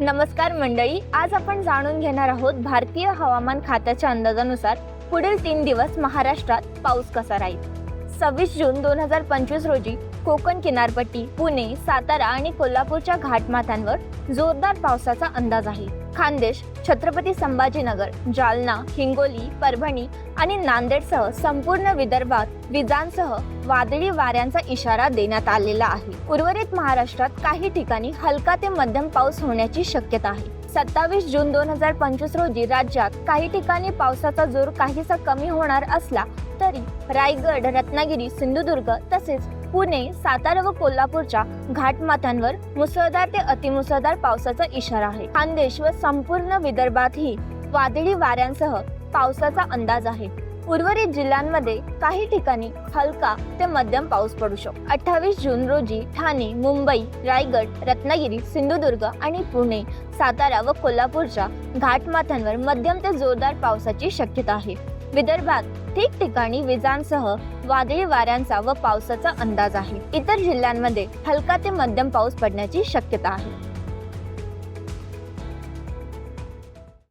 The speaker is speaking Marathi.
नमस्कार मंडळी आज आपण जाणून घेणार आहोत भारतीय हवामान खात्याच्या अंदाजानुसार पुढील तीन दिवस महाराष्ट्रात पाऊस कसा राहील. सव्वीस जून दोन हजार पंचवीस रोजी कोकण किनारपट्टी पुणे सातारा आणि कोल्हापूरच्या घाटमाथ्यांवर जोरदार पावसाचा अंदाज आहे. खानदेश छत्रपती संभाजीनगर जालना हिंगोली परभणी आणि नांदेडसह संपूर्ण विदर्भात विजांसह वादळी वाऱ्यांचा इशारा देण्यात आलेला आहे. उर्वरित महाराष्ट्रात काही ठिकाणी हलका ते मध्यम पाऊस होण्याची शक्यता आहे. सत्तावीस जून दोन हजार पंचवीस रोजी राज्यात काही ठिकाणी पावसाचा जोर काहीसा कमी होणार असला तरी रायगड रत्नागिरी सिंधुदुर्ग तसेच पुणे सातारा व कोल्हापूरच्या घाटमाथ्यांवर मुसळधार ते अतिमुसळधार पावसाचा इशारा आहे. खानदेश व संपूर्ण विदर्भातही वादळी वाऱ्यांसह पावसाचा अंदाज आहे. उर्वरित जिल्ह्यांमध्ये काही ठिकाणी हलका ते मध्यम पाऊस पडू शकतो. अठ्ठावीस जून रोजी ठाणे मुंबई रायगड रत्नागिरी सिंधुदुर्ग आणि पुणे सातारा व कोल्हापूरच्या घाटमाथ्यांवर मध्यम ते जोरदार पावसाची शक्यता आहे. विदर्भात ठिकठिकाणी विजांसह वादळी वाऱ्यांचा व पावसाचा अंदाज आहे. इतर जिल्ह्यांमध्ये हलका ते मध्यम पाऊस पडण्याची शक्यता आहे.